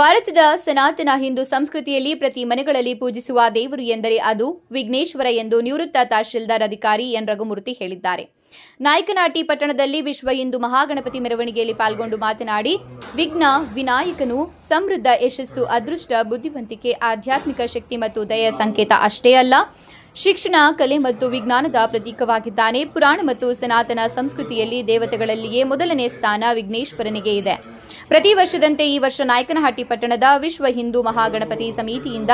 ಭಾರತದ ಸನಾತನ ಹಿಂದೂ ಸಂಸ್ಕೃತಿಯಲ್ಲಿ ಪ್ರತಿ ಮನೆಗಳಲ್ಲಿ ಪೂಜಿಸುವ ದೇವರು ಎಂದರೆ ಅದು ವಿಘ್ನೇಶ್ವರ ಎಂದು ನಿವೃತ್ತ ತಹಶೀಲ್ದಾರ್ ಅಧಿಕಾರಿ ಎನ್. ರಘುಮೂರ್ತಿ ಹೇಳಿದ್ದಾರೆ. ನಾಯಕನಾಟಿ ಪಟ್ಟಣದಲ್ಲಿ ವಿಶ್ವ ಹಿಂದೂ ಮಹಾಗಣಪತಿ ಮೆರವಣಿಗೆಯಲ್ಲಿ ಪಾಲ್ಗೊಂಡು ಮಾತನಾಡಿ, ವಿಘ್ನ, ವಿನಾಯಕನು ಸಮೃದ್ಧ ಯಶಸ್ಸು, ಅದೃಷ್ಟ, ಬುದ್ಧಿವಂತಿಕೆ, ಆಧ್ಯಾತ್ಮಿಕ ಶಕ್ತಿ ಮತ್ತು ದಯ ಸಂಕೇತ ಅಷ್ಟೇ ಅಲ್ಲ, ಶಿಕ್ಷಣ, ಕಲೆ ಮತ್ತು ವಿಜ್ಞಾನದ ಪ್ರತೀಕವಾಗಿದ್ದಾನೆ. ಪುರಾಣ ಮತ್ತು ಸನಾತನ ಸಂಸ್ಕೃತಿಯಲ್ಲಿ ದೇವತೆಗಳಲ್ಲಿಯೇ ಮೊದಲನೇ ಸ್ಥಾನ ವಿಘ್ನೇಶ್ವರನಿಗೆ ಇದೆ. ಪ್ರತಿ ವರ್ಷದಂತೆ ಈ ವರ್ಷ ನಾಯಕನಹಟ್ಟಿ ಪಟ್ಟಣದ ವಿಶ್ವ ಹಿಂದೂ ಮಹಾಗಣಪತಿ ಸಮಿತಿಯಿಂದ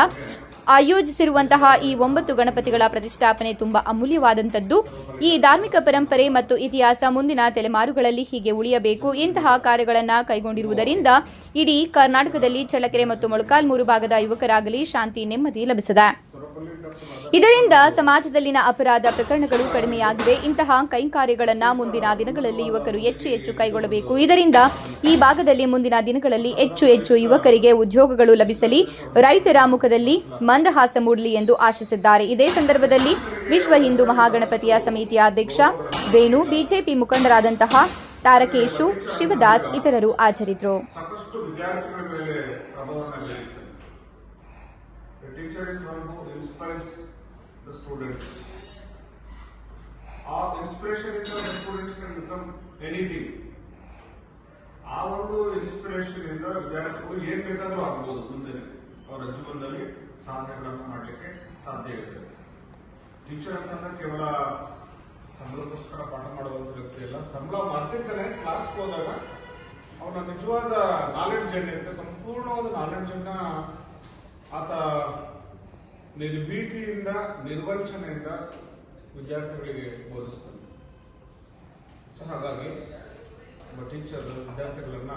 ಆಯೋಜಿಸಿರುವಂತಹ ಈ ಒಂಬತ್ತು ಗಣಪತಿಗಳ ಪ್ರತಿಷ್ಠಾಪನೆ ತುಂಬಾ ಅಮೂಲ್ಯವಾದಂಥದ್ದು. ಈ ಧಾರ್ಮಿಕ ಪರಂಪರೆ ಮತ್ತು ಇತಿಹಾಸ ಮುಂದಿನ ತಲೆಮಾರುಗಳಲ್ಲಿ ಹೀಗೆ ಉಳಿಯಬೇಕು. ಇಂತಹ ಕಾರ್ಯಗಳನ್ನು ಕೈಗೊಂಡಿರುವುದರಿಂದ ಇಡೀ ಕರ್ನಾಟಕದಲ್ಲಿ ಚಳ್ಳಕೆರೆ ಮತ್ತು ಮೊಳಕಾಲ್ಮೂರು ಭಾಗದ ಯುವಕರಾಗಲಿ ಶಾಂತಿ ನೆಮ್ಮದಿ ಲಭಿಸಿದೆ. ಇದರಿಂದ ಸಮಾಜದಲ್ಲಿನ ಅಪರಾಧ ಪ್ರಕರಣಗಳು ಕಡಿಮೆಯಾಗಿವೆ. ಇಂತಹ ಕೈಂಕಾರ್ಯಗಳನ್ನು ಮುಂದಿನ ದಿನಗಳಲ್ಲಿ ಯುವಕರು ಹೆಚ್ಚು ಹೆಚ್ಚು ಕೈಗೊಳ್ಳಬೇಕು. ಇದರಿಂದ ಈ ಭಾಗದಲ್ಲಿ ಮುಂದಿನ ದಿನಗಳಲ್ಲಿ ಹೆಚ್ಚು ಹೆಚ್ಚು ಯುವಕರಿಗೆ ಉದ್ಯೋಗಗಳು ಲಭಿಸಲಿ. ರೈತರ ಮುಖದಲ್ಲಿ ಮಂದಹಾಸ ಮೂಡಲಿ ಎಂದು ಆಶಿಸಿದ್ದಾರೆ. ಇದೇ ಸಂದರ್ಭದಲ್ಲಿ ವಿಶ್ವ ಹಿಂದೂ ಮಹಾಗಣಪತಿಯ ಸಮಿತಿಯ ಅಧ್ಯಕ್ಷ ವೇಣು, ಬಿಜೆಪಿ ಮುಖಂಡರಾದಂತಹ ತಾರಕೇಶು, ಶಿವದಾಸ್ ಇತರರು ಹಾಜರಿದ್ದರು. ಸಾಕಷ್ಟು teacher is one who inspires the students. ಆ ಇನ್ಸ್ಪಿರೇಷನ್ ಇಂದ. ಸ್ಟೂಡೆಂಟ್ಸ್ ಕ್ಯಾನ್ ಬಿಕಮ್ ಎನಿಥಿಂಗ್ ಆ ಒಂದು ಇನ್ಸ್ಪಿರೇಷನ್ ಇಂದ ವಿದ್ಯಾರ್ಥಿಗಳು ಏನ್ ಬೇಕಾದರೂ ಆಗ್ಬೋದು ಮುಂದೆ ಅವರ ಜೀವನದಲ್ಲಿ ಸಾಧನೆಗಳನ್ನು ಮಾಡಲಿಕ್ಕೆ ಸಾಧ್ಯ ಇರುತ್ತೆ ಟೀಚರ್ ಅಂತಂದ್ರೆ ಕೇವಲ ಸಂಬಳಕ್ಕೋಸ್ಕರ ಪಾಠ ಮಾಡುವಂತ ವ್ಯಕ್ತಿ ಅಲ್ಲ, ಸಂಬಳ ಮಾಡ್ತಿರ್ತಾನೆ ಕ್ಲಾಸ್ ಹೋದಾಗ ಅವನ ನಿಜವಾದ ನಾಲೆಡ್ಜ್ ಏನಿರುತ್ತೆ, ಸಂಪೂರ್ಣವಾದ ನಾಲೆಡ್ಜ್ ಅನ್ನ ಆತ ನಿರ್ಭೀತಿಯಿಂದ ನಿರ್ವಂಚನೆಯಿಂದ ವಿದ್ಯಾರ್ಥಿಗಳಿಗೆ ಬೋಧಿಸ್ತಾನೆ. ಸೊ ಹಾಗಾಗಿ ಒಬ್ಬ ಟೀಚರ್ ವಿದ್ಯಾರ್ಥಿಗಳನ್ನ